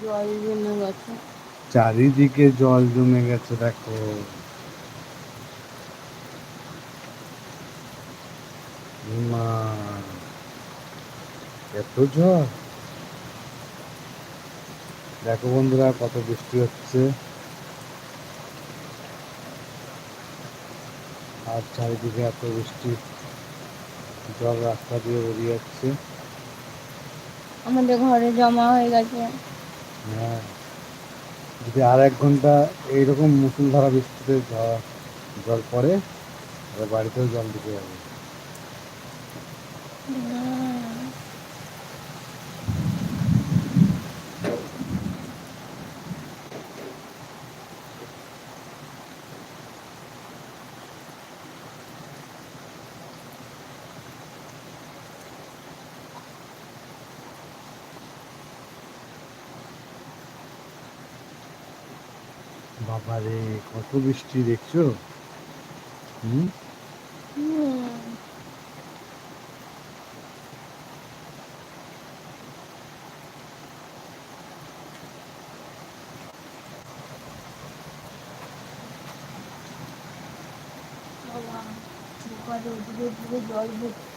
জল জমে গেছে। চারিদিকে জল জমে গেছে দেখো। মা এত ঝড় দেখো বন্ধুরা কত বৃষ্টি হচ্ছে। আর চারিদিকে এত বৃষ্টি জল রাস্তা দিয়ে বেরিয়ে যাচ্ছে। আমাদের ঘরে জমা হয়ে গেছে। যদি আর এক ঘণ্টা এইরকম মুসুলধারা বৃষ্টিতে জল পড়ে তাহলে বাড়িতেও জল দিতে যাবে। বাবারে কত বৃষ্টি দেখছ? হুম?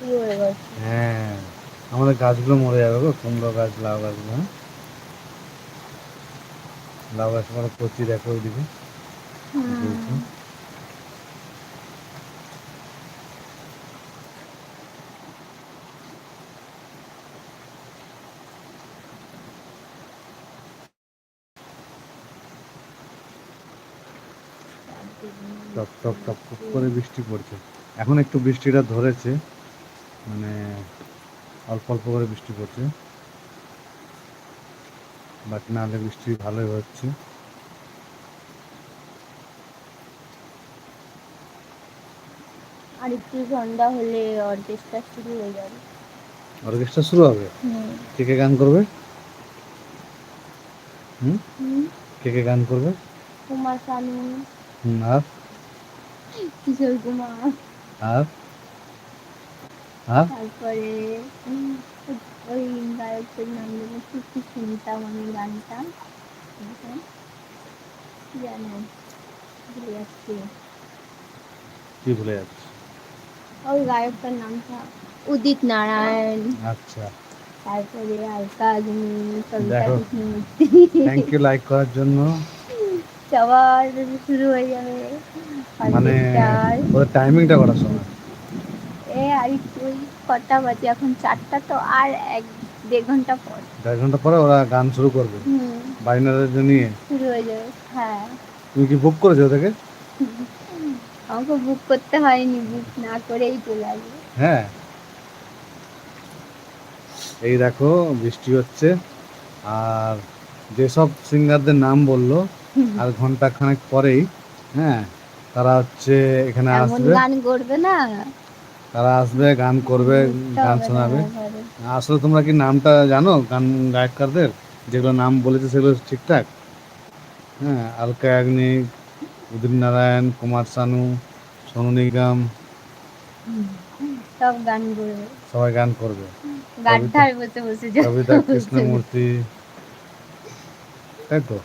হয়ে। হ্যাঁ। আমাদের গাছগুলো মরে যাবে গো কুমড়ো গাছ লাউ গাছগুলো হ্যাঁ? লাউ গাছ মানে কচি দেখো ওইদিকে। টপ টপ টপ টপ করে বৃষ্টি পড়ছে। এখন একটু বৃষ্টিটা ধরেছে মানে অল্প অল্প করে বৃষ্টি পড়ছে। বাট নাহলে বৃষ্টি ভালোই হচ্ছে। আর একটু হলে অর্কেস্ট্রা শুরু হয়ে যাবে। অর্কেস্ট্রা শুরু হবে? কে কে গান করবে? হুম? কে কে গান করবে? কুমার শানু হুম, আর? কিশোর কুমার। আর? আর? তারপরে ওই গায়কের নাম যেন কি শুনতাম আমি গানটা জানেন ভুলে যাচ্ছি। কি ভুলে যাচ্ছে? ওই গায়কটার নামটা উদিত নারায়ণ। আচ্ছা। তারপরে Alka Azmi. Thank you like করার জন্য। সবার শুরু হয়ে যাবে। মানে টাইমিংটা করার সময়। আর একটু ওই কটা বাজে এখন চারটা তো আর এক দেড় ঘণ্টা পর। দেড় ঘণ্টা পরে ওরা গান শুরু করবে। হুম। বাইনাদের নিয়ে। শুরু হয়ে যাবে হ্যাঁ। তুমি কি বুক করেছ ওদেরকে? আমাকে বুক করতে হয়নি বুক না করেই চলে আসবে। হ্যাঁ। এই দেখো বৃষ্টি হচ্ছে। আর যেসব সিঙ্গারদের নাম বলল আর ঘণ্টা খানেক পরেই হ্যাঁ তারা হচ্ছে এখানে আসবে। গান করবে না। তারা আসবে গান করবে গান শোনাবে। আসলে তোমরা কি নামটা জানো? গান গায়ককারদের? যেগুলো নাম বলেছে সেগুলো ঠিকঠাক? হ্যাঁ আলকা ইয়াগনিক উদিত নারায়ণ কুমার শানু সোনু নিগম। সব গান করবে। সবাই গান করবে। বসে বসে কবিতা কৃষ্ণমূর্তি। তাই তো?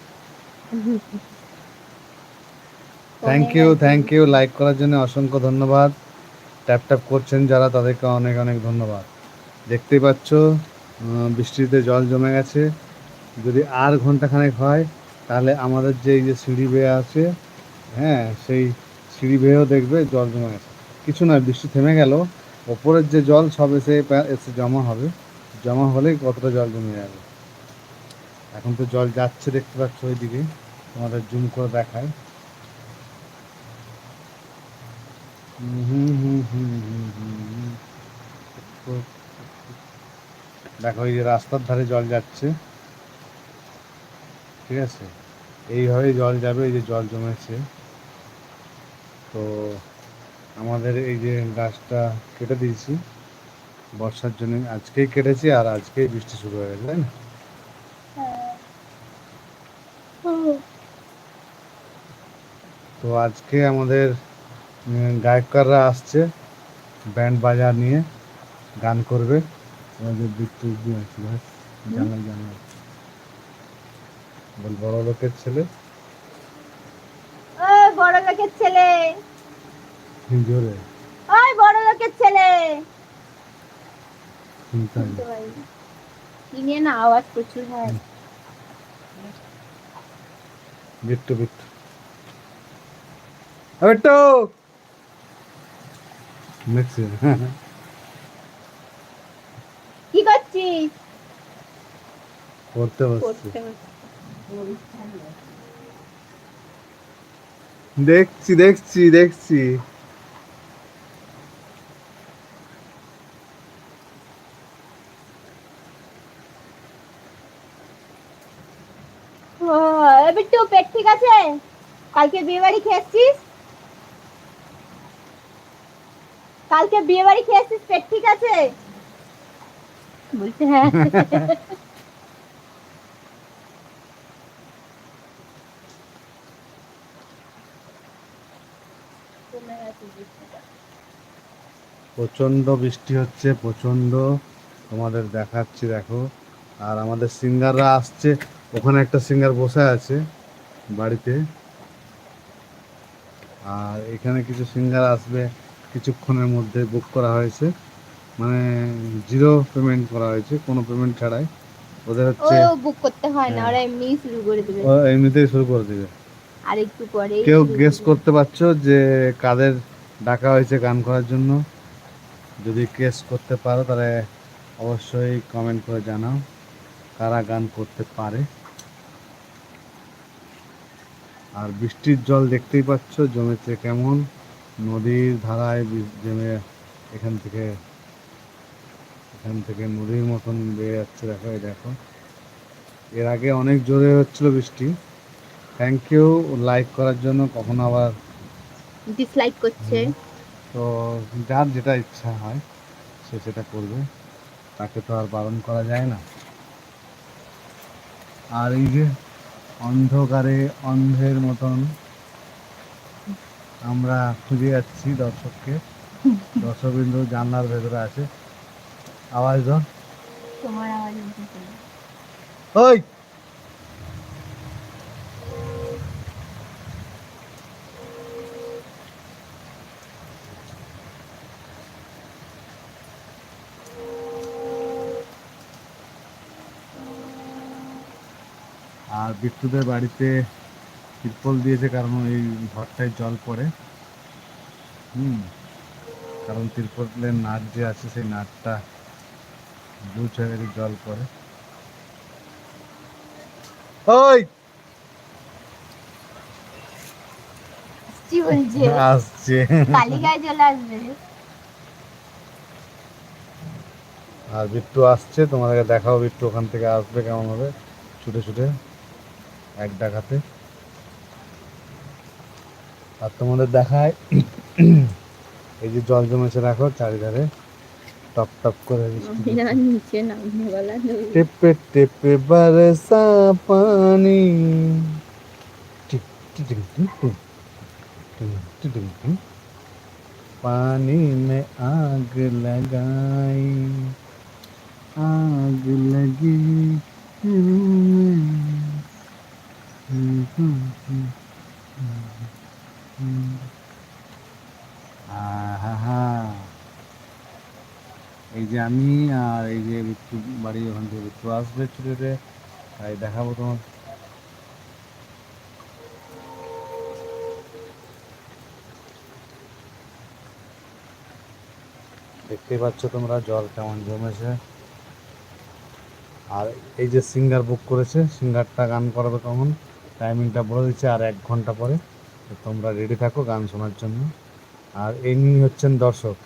Thank you thank you like করার জন্য অসংখ্য ধন্যবাদ। ট্যাপ ট্যাপ করছেন যারা, তাদেরকে অনেক অনেক ধন্যবাদ। দেখতেই পাচ্ছ বৃষ্টিতে জল জমে গেছে। যদি আর ঘন্টাখানেক হয়, তাহলে আমাদের যে এই যে সিঁড়ি বেয়ে আছে হ্যাঁ সেই সিঁড়ি বেয়েও দেখবে জল জমে গেছে। কিছু নয়, বৃষ্টি থেমে গেল। ওপরের যে জল, সব এসে এসে জমা হবে। জমা হলেই কতটা জল জমে যাবে। এখন তো জল যাচ্ছে দেখতে পাচ্ছ ওইদিকে। তোমাদের জুম করে দেখায় হুম হুম হুম হুম হুম হুম হুম। তো- দেখো এই যে রাস্তার ধারে জল যাচ্ছে ঠিক আছে? এইভাবে জল যাবে এই যে জল জমেছে। তো আমাদের এই যে গাছটা কেটে দিয়েছি বর্ষার জন্য। আজকেই কেটেছি আর আজকেই বৃষ্টি শুরু হয়ে গেছে তাই না? হ্যাঁ। তো আজকে আমাদের গায়করা আসছে ব্যান্ড বাজার নিয়ে গান করবে। বড় লোকের ছেলে? বড় লোকের ছেলে। জোরে। ওই বড় লোকের ছেলে। কিনে না আওয়াজ প্রচুর হ্যাঁ। হয়। বিট্টু বিট্টু। বিট্টু! কি করছিস? পড়তে। দেখছি দেখছি দেখছি। ও এ বিট্টু পেট ঠিক আছে? কালকে বিয়ে বাড়ি খেয়েছিস? কালকে বিয়ে বাড়ি খেয়েছিস পেট ঠিক আছে? বলছে হ্যাঁ। প্রচণ্ড বৃষ্টি হচ্ছে প্রচণ্ড তোমাদের দেখাচ্ছি, দেখো। আর আমাদের সিঙ্গাররা আসছে। ওখানে একটা সিঙ্গার বসে আছে বাড়িতে। আর এখানে কিছু সিঙ্গার আসবে। কিছুক্ষণের মধ্যে বুক করা হয়েছে। মানে জিরো পেমেন্ট করা হয়েছে কোনো পেমেন্ট ছাড়াই। ওদের হচ্ছে ও বুক করতে হয় না হ্যাঁ। ওরা এমনিই শুরু করে দেবে। ও এমনিতেই শুরু করে দিবে। আর একটু পরে কেউ গেস করতে পারছ যে কাদের ডাকা হয়েছে গান করার জন্য? যদি কেস করতে পারো তাহলে অবশ্যই কমেন্ট করে জানাও কারা গান করতে পারে। আর বৃষ্টির জল দেখতেই পাচ্ছ জমেছে কেমন? নদীর ধারায় জমে এখান থেকে এখান থেকে নদীর মতন বেয়ে যাচ্ছে। দেখো এই দেখো। এর আগে অনেক জোরে হচ্ছিল বৃষ্টি। থ্যাংক ইউ লাইক করার জন্য কখনো আবার ডিসলাইক করছে। তো যার যেটা ইচ্ছা হয় সে সেটা করবে। তাকে তো আর বারণ করা যায় না। আর এই যে অন্ধকারে অন্ধের মতন আমরা খুঁজে যাচ্ছি দর্শককে। দর্শকবিন্দু জানলার ভেতরে আছে। আওয়াজ তোমার আওয়াজ ওই! আর বিট্টুদের বাড়িতে তিরপল দিয়েছে কারণ এই ঘরটায় জল পড়ে। হুম। কারণ তিরপলের নাট যে আছে সেই নাটটা বুঝ হয়ে গেছে জল পড়ে। ওই! আসছে আর বিট্টু আসছে তোমাদেরকে দেখাও বিট্টু ওখান থেকে আসবে কেমন হবে ছুটে ছুটে এক ডাকাতে। আর তোমাদের দেখায়। এই যে জল জমেছে রাখো চারিধারে। টপ টপ করে টেপে টেপে বারসা পানি। पानी আগ आग আগ आग लगी में আহা এই যে আমি আর এই যে বিট্টু বাড়ি ওখান থেকে বিট্টু আসবে ছুটিতে তাই দেখাবো তোমার দেখতেই পাচ্ছ তোমরা জল কেমন জমেছে। আর এই যে সিঙ্গার বুক করেছে, সিঙ্গারটা গান করাবে কখন টাইমিংটা বলে দিচ্ছে আর এক ঘণ্টা পরে। তোমরা রেডি থাকো গান শোনার জন্য। আর এমনি হচ্ছেন দর্শক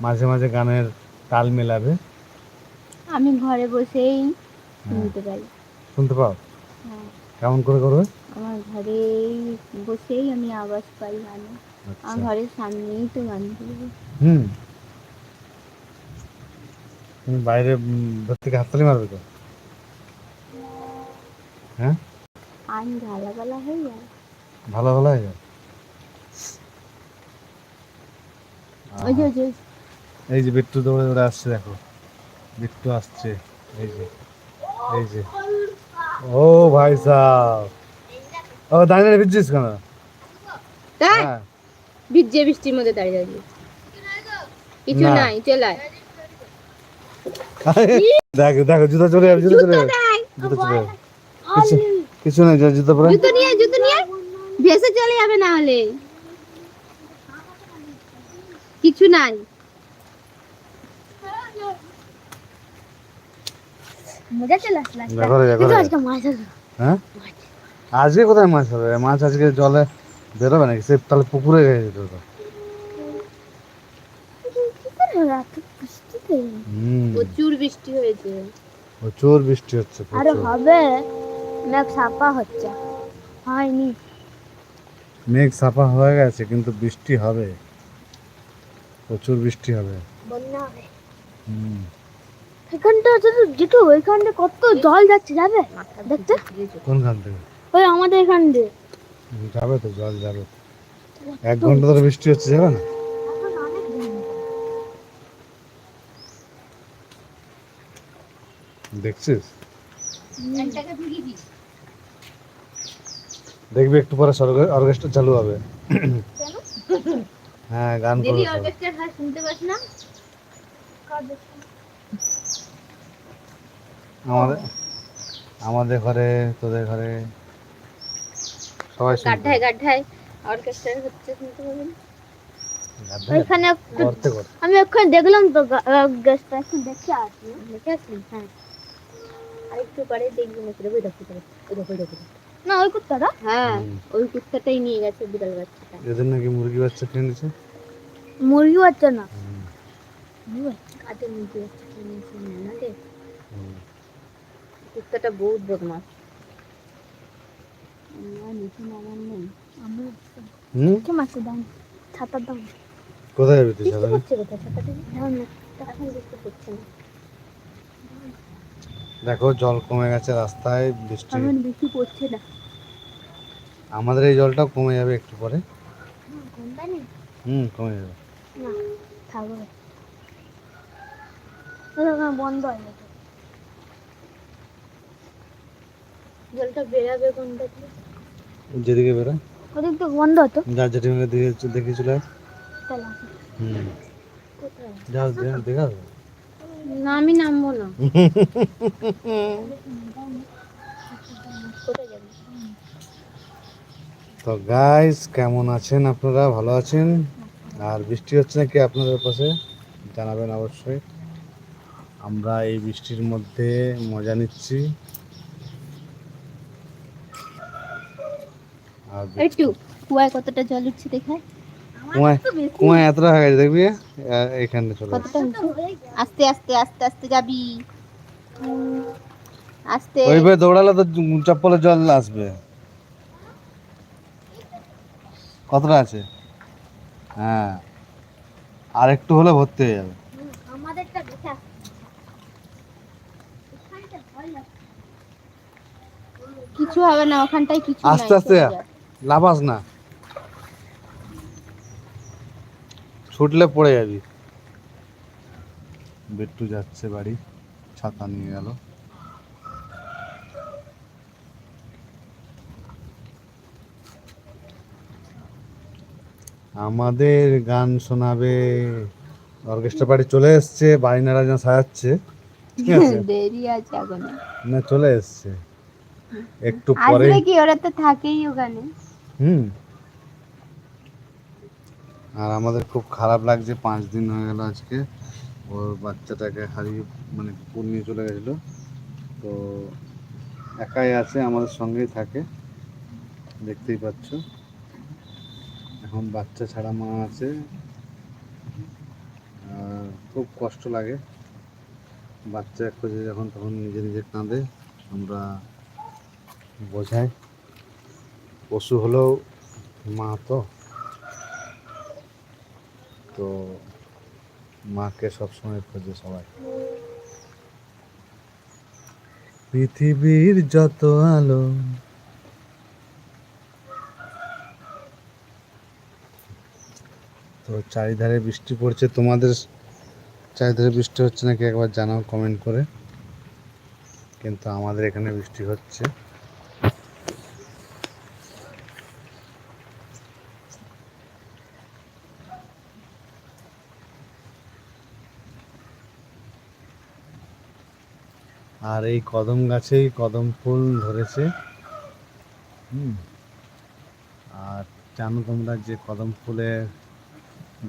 মাঝে মাঝে গানের তাল মেলাবে। আমি ঘরে বসেই হ্যাঁ। শুনতে পাই। শুনতে পাও? হ্যাঁ। কেমন করে করবে? আমার ঘরে বসেই আমি আওয়াজ পাই গানে। আমার আচ্ছা ঘরের সামনেই তো গান করব হুম। তুমি বাইরে থেকে হাততালি মারবে তো? হ্যাঁ? আমি গালাগালা হয়ে যায়। ভালো ভালো হয়ে যাবে এই যে বিট্টু দৌড়ে দৌড়ে আসছে দেখো। বিট্টু আসছে। এই যে এই যে। ও ভাই সাহ ও দাঁড়িয়ে ভিজছিস কেন? হ্যাঁ। ভিজে বৃষ্টির মধ্যে দাঁড়িয়ে দাঁড়িয়ে। কিছু নাই চলায় দেখ দেখো জুতো চলে যাবে জুতো চলে যাবে জুতো চলে যাবে কিছু কিছু নেই জুতো পরে। জুতো নিয়ে ভেসে চলে যাবে না হলে। কিছু নাই। আজকে। হ্যাঁ? আজকে কোথায় মাছ হবে? মাছ আজকে জলে বেরোবে নাকি? সে তাহলে পুকুরে গেছে যেত তো প্রচুর বৃষ্টি হয়েছে। প্রচুর বৃষ্টি হচ্ছে আরে হবে। মেঘ ছাপা হচ্ছে। হয়নি। মেঘ সাফা হয়ে গেছে কিন্তু বৃষ্টি হবে। প্রচুর বৃষ্টি হবে। বন্যা হবে। হুম। এখানটা যদি যেটু ওইখানটা কত জল যাচ্ছে যাবে? দেখতে? কোনখান থেকে? ওই আমাদের এখান দিয়ে। যাবে তো জল যাবে। এক ঘণ্টা ধরে বৃষ্টি হচ্ছে যাবে না? দেখছিস? দেখবি একটু পরে অর্কেস্ট্রা চালু হবে। হ্যাঁ গান দিদি করবে সবাই। অর্কেস্ট্রার হাত শুনতে পাস না? আমাদের আমাদের ঘরে তোদের ঘরে সবাই শুনবে। গাড্ডায় গাড্ডায় অর্কেস্ট্রার হচ্ছে শুনতে পাবেন ওইখানে আমি ওখানে দেখলাম তো গ্যাসটা এখন দেখে আসি। দেখে আসলেন হ্যাঁ। আর একটু পরে দেখবেন ওই দেখো ওই দেখো ওই দেখো ওই দেখো। না ওই কুত্তাটা? হ্যাঁ ওই কুত্তাটাই নিয়ে গেছে বিড়াল বাচ্চাটা। এদের নাকি মুরগি বাচ্চা খেয়ে নিচ্ছে মুরগি বাচ্চা না। কাদের মুরগি বাচ্চা খেয়ে নিয়েছে নানাদের হুম। কুত্তাটা বহুত বদমাস না নিচে নামার নেই আমরা দেখো জল কমে গেছে রাস্তায় বৃষ্টি। বেশি পড়ছে না। আমাদের এই জলটাও কমে যাবে একটু পরে। কোনটা হুম কমে যাবে। বন্ধ হয়ে গেছে। জলটা বেরাবে কোনটা যেদিকে বেরোয়। ওদিক তো বন্ধ হতো দেখে চলে। হুম। দেখা। না আমি নামবো না। তো গাইস কেমন আছেন আপনারা? ভালো আছেন? আর বৃষ্টি হচ্ছে নাকি আপনাদের পাশে? জানাবেন অবশ্যই। আমরা এই বৃষ্টির মধ্যে মজা নিচ্ছি। আর একটু কুয়ায় কতটা জল উঠছে দেখায়? কুয়ায় কুয়ায় এতটা হয়ে গেছে দেখবি? চলে আস্তে আস্তে আস্তে আস্তে যাবি। আস্তে। ওইভাবে দৌড়ালে তো চপ্পলের জল আসবে। কতটা আছে? হ্যাঁ। আর একটু হলে ভর্তি হয়ে যাবে। কিছু হবে না ওখানটায় কিছু আস্তে আস্তে। লাফাস না। ছুটলে পড়ে যাবি। বেট্টু যাচ্ছে বাড়ি ছাতা নিয়ে গেল। আমাদের গান শোনাবে অর্কেস্ট্রা পার্টি চলে এসছে বাইনারা যেন সাজাচ্ছে। ঠিক আছে? দেরি আছে এখনও। না চলে এসছে। একটু পরে আসলে কি? ওরা তো থাকেই ওখানে। হুম। আর আমাদের খুব খারাপ লাগছে, পাঁচ দিন হয়ে গেল আজকে। ওর বাচ্চাটাকে হারিয়ে মানে কুকুর নিয়ে চলে গেছিল। তো একাই আছে, আমাদের সঙ্গেই থাকে। দেখতেই পাচ্ছ। এখন বাচ্চা ছাড়া মা আছে। আর খুব কষ্ট লাগে। বাচ্চা খোঁজে যখন তখন নিজে নিজে কাঁদে। আমরা বোঝাই। পশু হলেও মা তো। তো মাকে সবসময় খোঁজে সবাই। পৃথিবীর যত আলো, তো চারিধারে বৃষ্টি পড়ছে। তোমাদের চারিধারে বৃষ্টি হচ্ছে নাকি একবার জানাও কমেন্ট করে। কিন্তু আমাদের এখানে বৃষ্টি হচ্ছে আর এই কদম গাছেই কদম ফুল ধরেছে। হুম। আর জানো তোমরা যে কদম ফুলে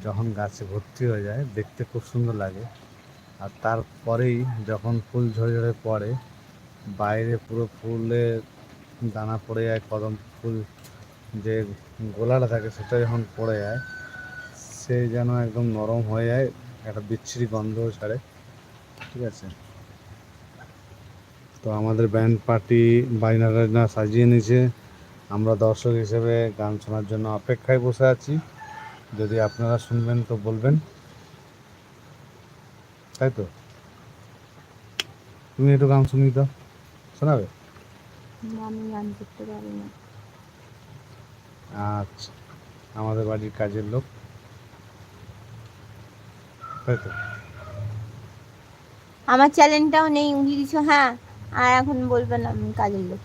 যখন গাছে ভর্তি হয়ে যায়, দেখতে খুব সুন্দর লাগে। আর তারপরেই যখন ফুল ঝরে ঝরে পড়ে, বাইরে পুরো ফুলের দানা পড়ে যায়, কদম ফুল যে গোলাটা থাকে সেটা যখন পড়ে যায়, সে যেন একদম নরম হয়ে যায়, একটা বিচ্ছিরি গন্ধ ছাড়ে। ঠিক আছে? তো আমাদের ব্যান্ড পার্টি বাইনা টাইনা সাজিয়ে নিয়েছে। আমরা দর্শক হিসেবে গান শোনার জন্য অপেক্ষায় বসে আছি। যদি আপনারা শুনবেন তো বলবেন। তাই তো? তুমি একটু গান শুনি তো শোনাবে? আমি গান করতে পারি না। আচ্ছা আমাদের বাড়ির কাজের লোক। তাই তো? আমার চ্যালেঞ্জটাও নেই উঠিয়ে দিছো হ্যাঁ। আর এখন বলবেন আমি কাজের লোক।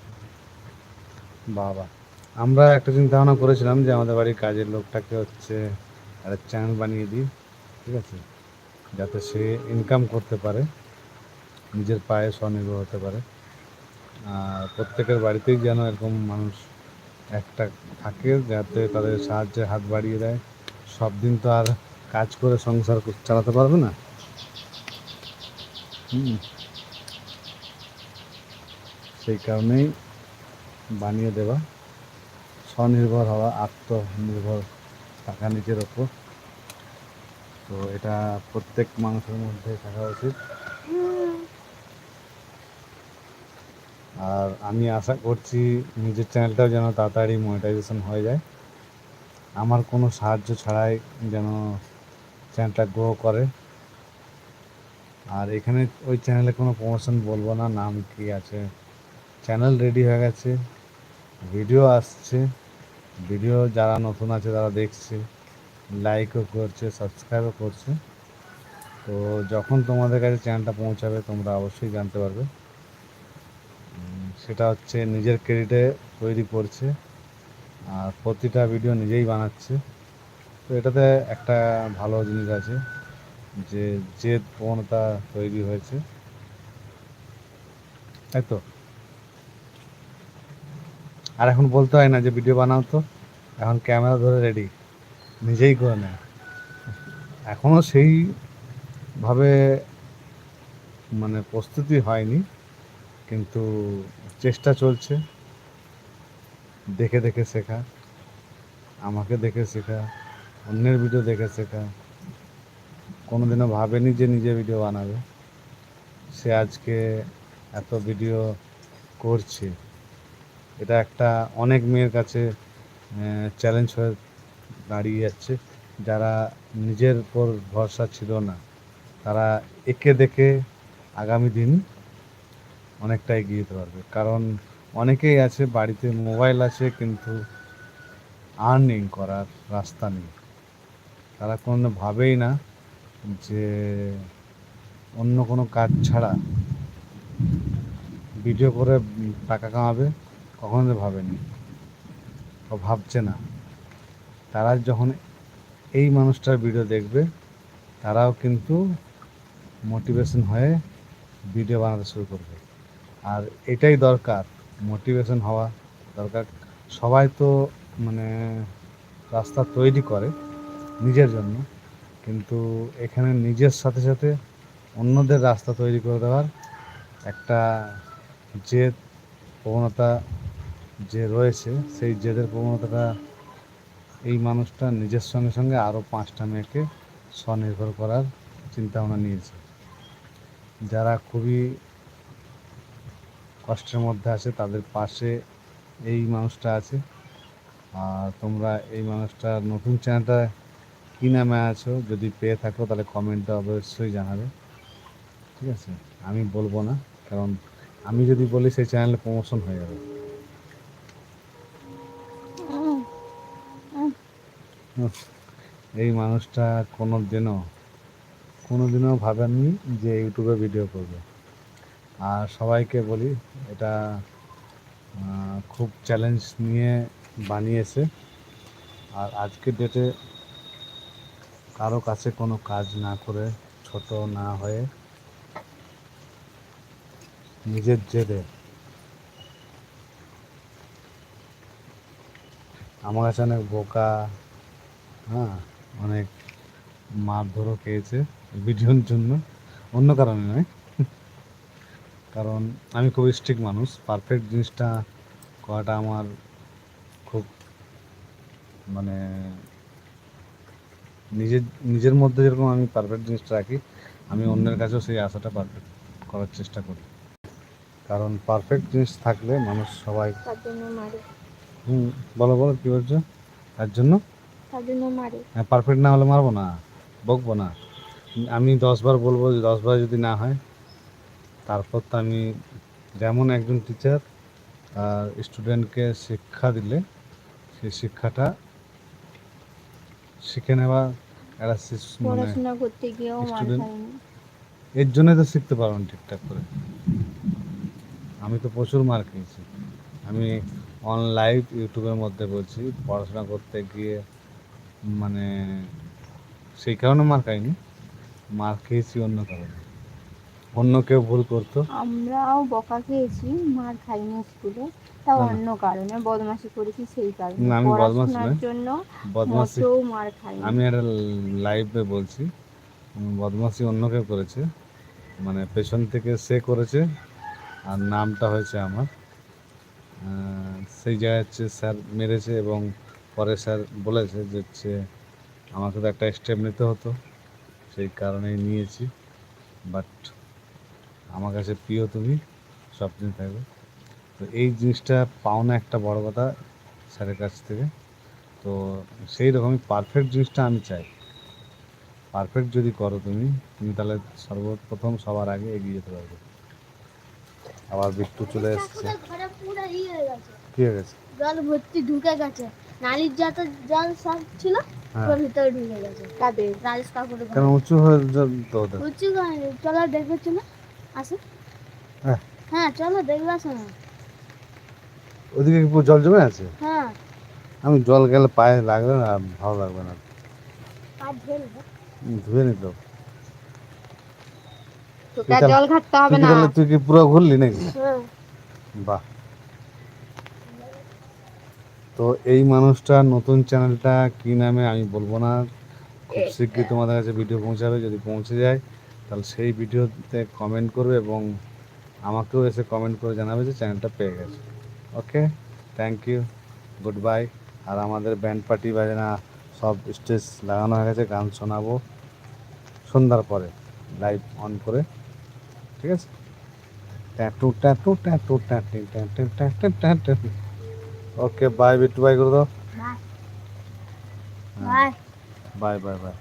বাবা, আমরা একটা চিন্তা ভাবনা করেছিলাম যে আমাদের বাড়ির কাজের লোকটাকে হচ্ছে একটা চ্যানেল বানিয়ে দিই, ঠিক আছে? যাতে সে ইনকাম করতে পারে, নিজের পায়ে স্বনির্ভর হতে পারে। আর প্রত্যেকের বাড়িতেই যেন এরকম মানুষ একটা থাকে, যাতে তাদের সাহায্যে হাত বাড়িয়ে দেয়। সব দিন তো আর কাজ করে সংসার চালাতে পারবে না। হুম। সেই কারণেই বানিয়ে দেওয়া। স্বনির্ভর হওয়া, আত্মনির্ভর থাকা নিজের ওপর। তো এটা প্রত্যেক মানুষের মধ্যে থাকা উচিত। আর আমি আশা করছি নিজের চ্যানেলটাও যেন তাড়াতাড়ি মনিটাইজেশন হয়ে যায়। আমার কোনো সাহায্য ছাড়াই যেন চ্যানেলটা গ্রো করে। আর এখানে ওই চ্যানেলে কোনো প্রমোশন বলব না, নাম কি আছে? চ্যানেল রেডি হয়ে গেছে, ভিডিও আসছে, ভিডিও যারা নতুন আছে তারা দেখছে লাইকও করছে সাবস্ক্রাইবও করছে। তো যখন তোমাদের কাছে চ্যানেলটা পৌঁছাবে, তোমরা অবশ্যই জানতে পারবে। সেটা হচ্ছে নিজের ক্রেডিটে তৈরি করছে, আর প্রতিটা ভিডিও নিজেই বানাচ্ছে। তো এটাতে একটা ভালো জিনিস আছে, যে জেদ প্রবণতা তৈরি হয়েছে, তাই তো? আর এখন বলতে হয় না যে ভিডিও বানাও তো। এখন ক্যামেরা ধরে রেডি নিজেই করে নেয় এখনও সেইভাবে মানে প্রস্তুতি হয়নি, কিন্তু চেষ্টা চলছে। দেখে দেখে শেখা। আমাকে দেখে শেখা। অন্যের ভিডিও দেখে শেখা। কোনোদিনও ভাবেনি যে নিজে ভিডিও বানাবে। সে আজকে এত ভিডিও করছে। এটা একটা অনেক মেয়ের কাছে চ্যালেঞ্জ হয়ে দাঁড়িয়ে যাচ্ছে। যারা নিজের উপর ভরসা ছিল না, তারা একে দেখে আগামী দিন অনেকটা এগিয়ে যেতে পারবে। কারণ অনেকেই আছে, বাড়িতে মোবাইল আছে, কিন্তু আর্নিং করার রাস্তা নেই। তারা কোনো ভাবেই না যে অন্য কোনো কাজ ছাড়া ভিডিও করে টাকা কামাবে। কখনো তো ভাবেনি। ও ভাবছে না। তারা যখন এই মানুষটার ভিডিও দেখবে, তারাও কিন্তু মোটিভেশন হয়ে ভিডিও বানাতে শুরু করবে। আর এটাই দরকার মোটিভেশন হওয়া দরকার। সবাই তো মানে রাস্তা তৈরি করে নিজের জন্য, কিন্তু এখানে নিজের সাথে সাথে অন্যদের রাস্তা তৈরি করে দেওয়ার একটা জেদ, প্রবণতা যে রয়েছে, সেই জেদের প্রবণতাটা এই মানুষটা নিজের সঙ্গে সঙ্গে আরও পাঁচটা মেয়েকে স্বনির্ভর করার চিন্তাভাবনা নিয়েছে। যারা খুবই কষ্টের মধ্যে আছে, তাদের পাশে এই মানুষটা আছে। আর তোমরা এই মানুষটার নতুন চ্যানেলটা কী নামে আছো, যদি পেয়ে থাকো, তাহলে কমেন্টটা অবশ্যই জানাবে। ঠিক আছে? আমি বলব না, কারণ আমি যদি বলি, সেই চ্যানেলে প্রমোশন হয়ে যাবে। এই মানুষটা কোনো দিনও কোনো দিনও ভাবেননি যে ইউটিউবে ভিডিও করবে। আর সবাইকে বলি, এটা খুব চ্যালেঞ্জ নিয়ে বানিয়েছে। আর আজকের ডেটে কারও কাছে কোনো কাজ না করে, ছোট না হয়ে নিজের জেদে আমার কাছে অনেক বোকা হ্যাঁ অনেক মারধরও খেয়েছে ভিডিওর জন্য। অন্য কারণে নয়। কারণ আমি খুব স্ট্রিক্ট মানুষ। পারফেক্ট জিনিসটা করাটা আমার খুব মানে নিজের নিজের মধ্যে যেরকম আমি পারফেক্ট জিনিসটা রাখি আমি অন্যের কাছেও সেই আশাটা পারফেক্ট করার চেষ্টা করি। কারণ পারফেক্ট জিনিস থাকলে মানুষ সবাই হুম বলো বলো কী বলছো? তার জন্য? তার জন্য মারে। হ্যাঁ পারফেক্ট না হলে মারবো না বকবো না। আমি দশবার বলব যে দশবার যদি না হয় তারপর তো আমি যেমন একজন টিচার আর স্টুডেন্টকে শিক্ষা দিলে সেই শিক্ষাটা শিখে নেওয়া একটা মানে পড়াশোনা করতে গিয়েও মার খাইনি। এর জন্যই তো শিখতে পারব না ঠিকঠাক করে। আমি তো প্রচুর মার খেয়েছি। আমি অন লাইভ ইউটিউবের মধ্যে বলছি পড়াশোনা করতে গিয়ে মানে সেই কারণে মার খাইনি। মার খেয়েছি অন্য কারণে। অন্য কেউ ভুল করতো? আমরাও বকা খেয়েছি মার খাইনি স্কুলে। তাও অন্য কারণে বদমাশি করেছি সেই কারণে। না, আমি বদমাশ পড়াশোনার জন্য মোটেও মার খাইনি। আমি একটা লাইভে বলছি উম, বদমাসি অন্য কেউ করেছে। মানে পেছন থেকে সে করেছে আর নামটা হয়েছে আমার। সেই জায়গায় হচ্ছে স্যার মেরেছে এবং পরে স্যার বলেছে যে হচ্ছে আমাকে তো একটা স্টেপ নিতে হতো সেই কারণেই নিয়েছি। বাট আমার কাছে প্রিয় তুমি সব দিন থাকবে। তো এই জিনিসটা পাওনা একটা বড় কথা স্যারের কাছ থেকে। তো সেই রকমই পারফেক্ট জিনিসটা আমি চাই। পারফেক্ট যদি করো তুমি তুমি তাহলে সর্বপ্রথম সবার আগে এগিয়ে যেতে পারবে। আবার বিট্টু চলে এসছে। ঘরে পুরো ইয়ে কি হয়ে গেছে? জল ভর্তি ঢুকে গেছে। নালির যত জল সব ছিল হ্যাঁ। ওর ভিতরে ঢুকে গেছে। তাদের। রাজেশ কাকুর কেন উঁচু হয়ে যা- তো ওদের। উঁচু গায়ে চলো দেখবে চলো। আসো। হ্যাঁ। হ্যাঁ চলো দেখবে আসো না। ওদিকে জল জমে আছে? হ্যাঁ। আমি জল গেলে পায়ে লাগবে না ভালো লাগবে না। ধুয়ে নিত জল ঘাটতে হবে না। তুই কি পুরো ঘুরলি নাকি? হ্যাঁ। বাহ। তো এই মানুষটা নতুন চ্যানেলটা কি নামে আমি বলব না। খুব শীঘ্রই তোমাদের কাছে ভিডিও পৌঁছাবে যদি পৌঁছে যায় তাহলে সেই ভিডিওতে কমেন্ট করবে এবং আমাকেও এসে কমেন্ট করে জানাবে যে চ্যানেলটা পেয়ে গেছে। Okay thank you good bye আর আমাদের ব্যান্ড পার্টি বাজনা সব স্টেজ লাগানো হয়ে গেছে গান শোনাবো সন্ধ্যার পরে লাইভ অন করে। ঠিক আছে? Tattoo tattoo tattoo tattoo tattoo tattoo tattoo. Okay bye Bittu bye করে দাও বাই হ্যাঁ বাই বাই বাই বাই